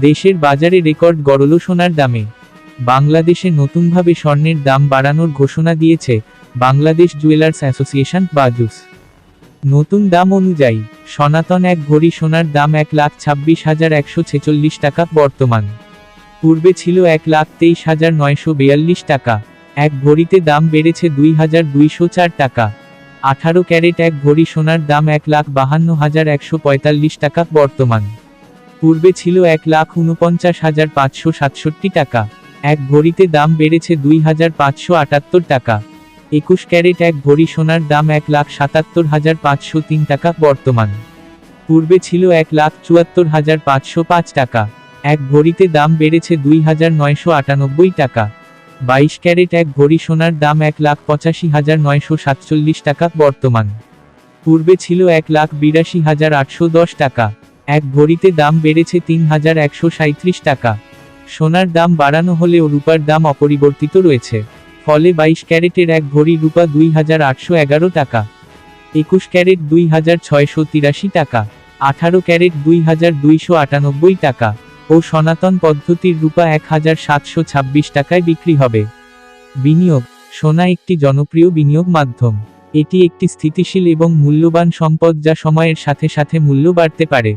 দেশের বাজারে রেকর্ড গড়ল সোনার দামে। বাংলাদেশে নতুনভাবে স্বর্ণের দাম বাড়ানোর ঘোষণা দিয়েছে বাংলাদেশ জুয়েলার্স অ্যাসোসিয়েশন বাজুস। নতুন দাম অনুযায়ী, সনাতন এক ভরি সোনার দাম এক লাখ ছাব্বিশ হাজার একশো ছেচল্লিশ টাকা বর্তমান। পূর্বে ছিল এক লাখ তেইশ হাজার নয়শো বিয়াল্লিশ টাকা, এক ভরিতে দাম বেড়েছে দুই হাজার দুইশো চার টাকা। আঠারো ক্যারেট এক ভরি সোনার দাম এক লাখ বাহান্ন হাজার একশো পঁয়তাল্লিশ টাকা বর্তমান। পূর্বে ছিল এক লাখ উনপঞ্চাশ হাজার পাঁচশো সাতষট্টি টাকা। এক ভরিতে দাম বেড়েছে দুই হাজার পাঁচশো আটাত্তর টাকা। একুশ ক্যারেট এক ভরি সোনার দাম এক লাখ সাতাত্তর হাজার পাঁচশো তিন টাকা বর্তমান। পূর্বে ছিল এক লাখ চুয়াত্তর হাজার পাঁচশো পাঁচ টাকা। এক ভরিতে দাম বেড়েছে দুই হাজার নয়শো আটানব্বই টাকা। বাইশ ক্যারেট এক ভরি সোনার দাম এক লাখ পঁচাশি হাজার নয়শো সাতচল্লিশ টাকা বর্তমান। পূর্বে ছিল এক লাখ বিরাশি হাজার আটশো দশ টাকা। এক ভরিতে দাম বেড়েছে তিন হাজার একশো সাঁত্রিশ টাকা। সোনার দাম বাড়ানো হলেও রূপার দাম অপরিবর্তিত রয়েছে। ফলে বাইশ ক্যারেটের এক ভরি রূপা দুই হাজার আটশো এগারো টাকা। একুশ ক্যারেট দুই হাজার ছয়শো তিরাশি টাকা। আঠারো ক্যারেট দুই হাজার দুইশো আটানব্বই টাকা। ও সনাতন পদ্ধতির রূপা এক হাজার সাতশো ছাব্বিশ টাকায় বিক্রি হবে। বিনিয়োগ, সোনা একটি জনপ্রিয় বিনিয়োগ মাধ্যম। এটি একটি স্থিতিশীল এবং মূল্যবান সম্পদ যা সময়ের সাথে সাথে মূল্য বাড়তে পারে।